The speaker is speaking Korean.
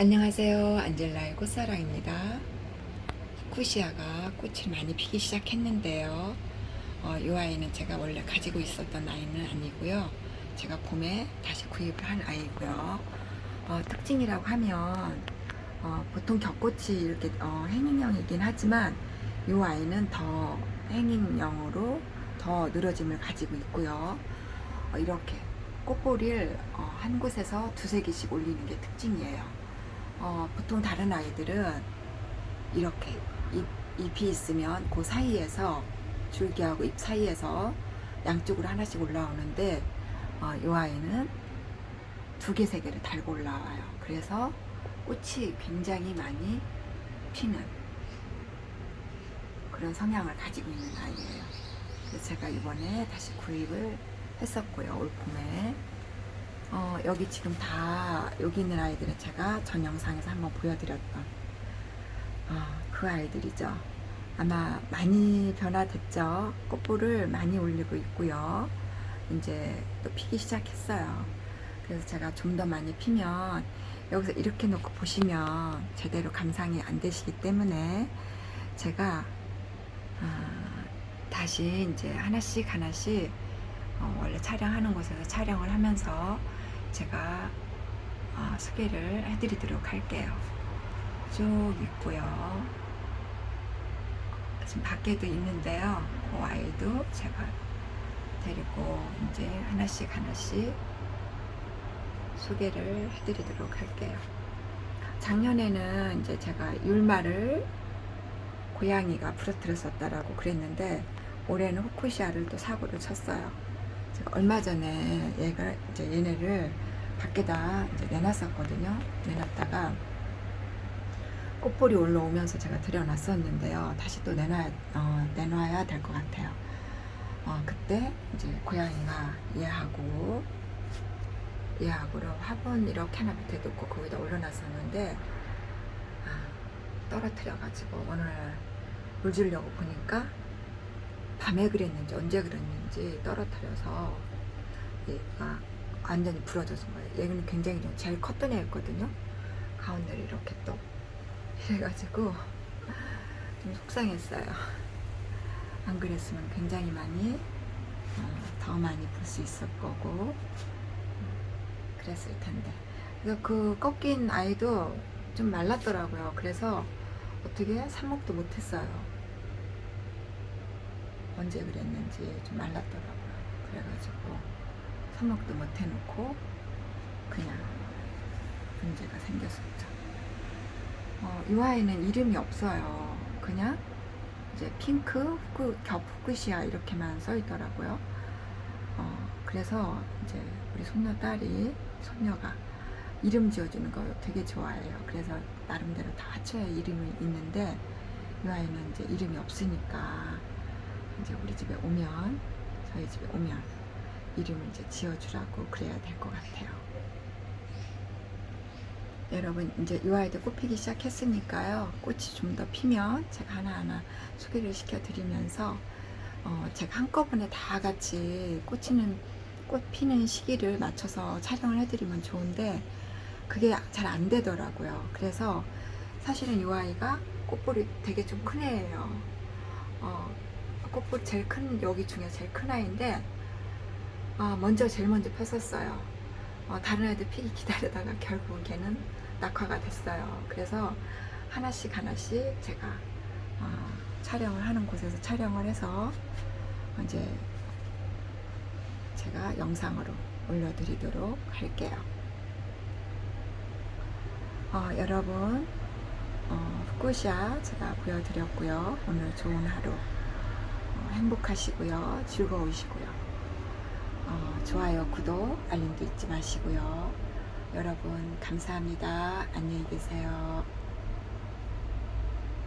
안녕하세요. 안젤라의 꽃사랑입니다. 쿠시아가 꽃을 많이 피기 시작했는데요. 어, 이 아이는 제가 원래 가지고 있었던 아이는 아니고요. 제가 봄에 다시 구입을 한 아이고요. 어, 특징이라고 하면 어, 보통 겹꽃이 이렇게 어, 행인형이긴 하지만 이 아이는 더 행인형으로 더 늘어짐을 가지고 있고요. 어, 이렇게 꽃보리를 어, 한 곳에서 두세 개씩 올리는 게 특징이에요. 어, 보통 다른 아이들은 이렇게 잎, 잎이 있으면 그 사이에서 줄기하고 잎 사이에서 양쪽으로 하나씩 올라오는데 어, 이 아이는 두 개, 세 개를 달고 올라와요. 그래서 꽃이 굉장히 많이 피는 그런 성향을 가지고 있는 아이예요. 제가 이번에 다시 구입을 했었고요. 올 봄에. 어, 여기 지금 다 여기 있는 아이들은 제가 전 영상에서 한번 보여드렸던 어, 그 아이들이죠. 아마 많이 변화됐죠. 꽃볼을 많이 올리고 있고요. 이제 또 피기 시작했어요. 그래서 제가 좀 더 많이 피면 여기서 이렇게 놓고 보시면 제대로 감상이 안 되시기 때문에 제가 아, 다시 이제 하나씩 하나씩 어, 원래 촬영하는 곳에서 촬영을 하면서 제가 어, 소개를 해드리도록 할게요. 쭉 있고요. 지금 밖에도 있는데요. 그 아이도 제가 데리고 이제 하나씩 하나씩 소개를 해드리도록 할게요. 작년에는 이제 제가 율마를 고양이가 부러뜨렸었다라고 그랬는데 올해는 후쿠시아를 또 사고를 쳤어요. 얼마 전에 얘가 이제 얘네를 밖에다 이제 내놨었거든요. 내놨다가 꽃볼이 올라오면서 제가 들여놨었는데요. 다시 또 내놔 어, 내놔야 될 것 같아요. 어, 그때 이제 고양이가 얘하고 얘하고를 화분 이렇게 하나 밑에 놓고 거기다 올려놨었는데 아, 떨어뜨려가지고 오늘 물 주려고 보니까 밤에 그랬는지 언제 그랬는지 떨어뜨려서 얘가 완전히 부러져서 거예요. 얘는 굉장히 좀 제일 컸던 애였거든요. 가운데를 이렇게 또 이래가지고 좀 속상했어요. 안 그랬으면 굉장히 많이 어, 더 많이 볼 수 있을 거고 음, 그랬을 텐데. 그래서 그 꺾인 아이도 좀 말랐더라고요. 그래서 어떻게 삽목도 못했어요. 언제 그랬는지 좀 말랐더라고요. 그래가지고 삽목도 못 해놓고 그냥 문제가 생겼었죠. 어, 이 아이는 이름이 없어요. 그냥 이제 핑크 후쿠, 겹 후쿠시아 이렇게만 써 있더라고요. 어, 그래서 이제 우리 손녀 딸이 손녀가 이름 지어주는 거 되게 좋아해요. 그래서 나름대로 다 맞춰야 이름이 있는데 이 아이는 이제 이름이 없으니까 이제 우리 집에 오면 저희 집에 오면 이름을 이제 지어주라고 그래야 될 것 같아요. 여러분 이제 이 아이도 꽃 피기 시작했으니까요. 꽃이 좀 더 피면 제가 하나하나 소개를 시켜드리면서 어, 제가 한꺼번에 다 같이 꽂히는 꽃 피는 시기를 맞춰서 촬영을 해드리면 좋은데 그게 잘 안 되더라고요. 그래서 사실은 이 아이가 꽃볼이 되게 좀 큰 애예요. 어, 꽃볼 제일 큰 여기 중에 제일 큰 아이인데 아, 먼저 제일 먼저 폈었어요. 어, 다른 애들 피기 기다리다가 결국은 걔는 낙화가 됐어요. 그래서 하나씩 하나씩 제가 어, 촬영을 하는 곳에서 촬영을 해서 이제 제가 영상으로 올려드리도록 할게요. 어, 여러분 어, 후쿠시아 제가 보여드렸고요. 오늘 좋은 하루 어, 행복하시고요. 즐거우시고요. 어, 좋아요, 구독, 알림도 잊지 마시고요. 여러분 감사합니다. 안녕히 계세요.